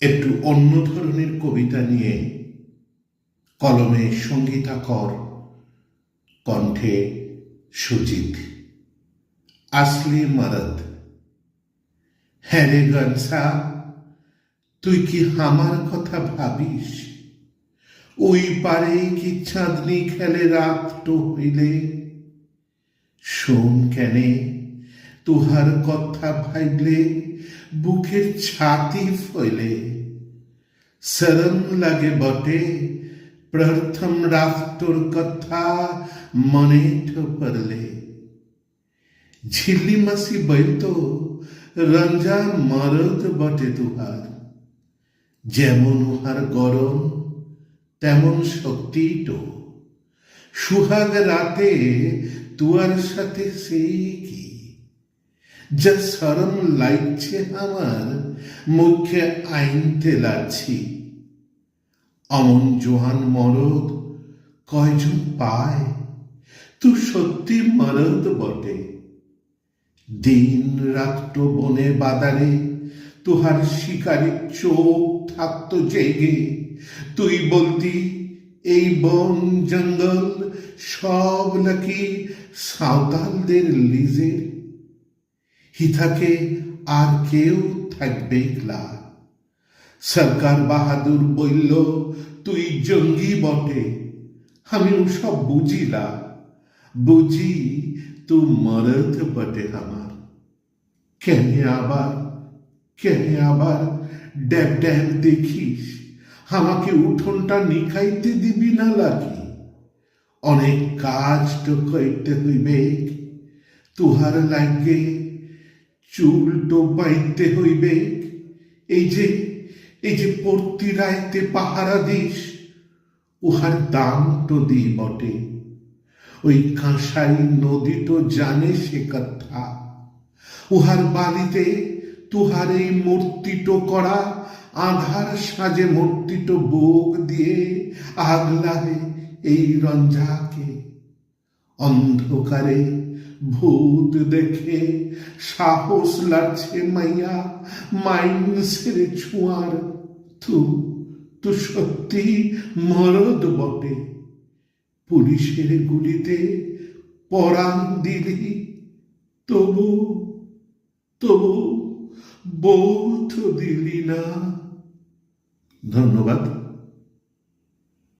একটু অন্য ধরনের কবিতা নিয়ে কলমে সঙ্গীতাকর, কণ্ঠে সুজিত। আসলি মরদ হ্যাঁ রে গনসা তুই কি হামার কথা ভাবিস? ওই পারে কি চাঁদনি খেলে রাত তো হইলে শোন কেনে তুহার কথা ভাইলে, বুকের ছাতি ফলে শরম লাগে বটে, প্রথম রাত তোর কথা মনে ঠোপরলে ঝিল্লি মাসি বইতো রঞ্জা মরদ বটে তুহার। যেমন উহার গরম, তেমন শক্তি তো। সুহাগ রাতে তুয়ার সাথে সেই কি? যা সরম লাগছে আমার, মুখে আইনতে লাগছি অমন জোহান মরদ কয়জন পায়? তুই সত্যি মরদ বটে। দিন রাত বনে বাদারে, তুহার শিকারী চোখ থাকতো জেগে। তুই বলতি, এই বন জঙ্গল সব নাকি সাঁওতালদের লিজের হিথাকে আর কেউ থাকবে একলা সরকার বাহাদুর বলল, তুই জঙ্গি বটে। আমি সব বুঝিলা বুঝি তু মরদ বটে আমার। কেনে আবার কেনে আবার ড্যাব ড্যাব দেখিস। আমাকে উঠোনটা নিখাইতে দিবি না লাগি। অনেক কাজ তো কইতে হইবে। তুহার লাগে চুল তো বাইতে হইবে। এই যে এই যে পড়তি রাইতে পাহারা দিস, উহার দাম তো দিই বটে। ওই কাঁসাই নদী তো জানে সে কথা। উহার বাড়িতে তুহার এই মূর্তিটো করা, আধার সাজে মূর্তিটো বোগ দিয়ে আগলাহে এই রঞ্জাকে অন্ধকারে ভূত দেখে সাহস লাগছে মাইয়া, মাইন্সের ছুঁয়ার। তু তু সত্যি মরদ বটে। পুলিশের গুলিতে পরাণ দিলি। তবু তবু বৌথ দিলি না। ধন্যবাদ।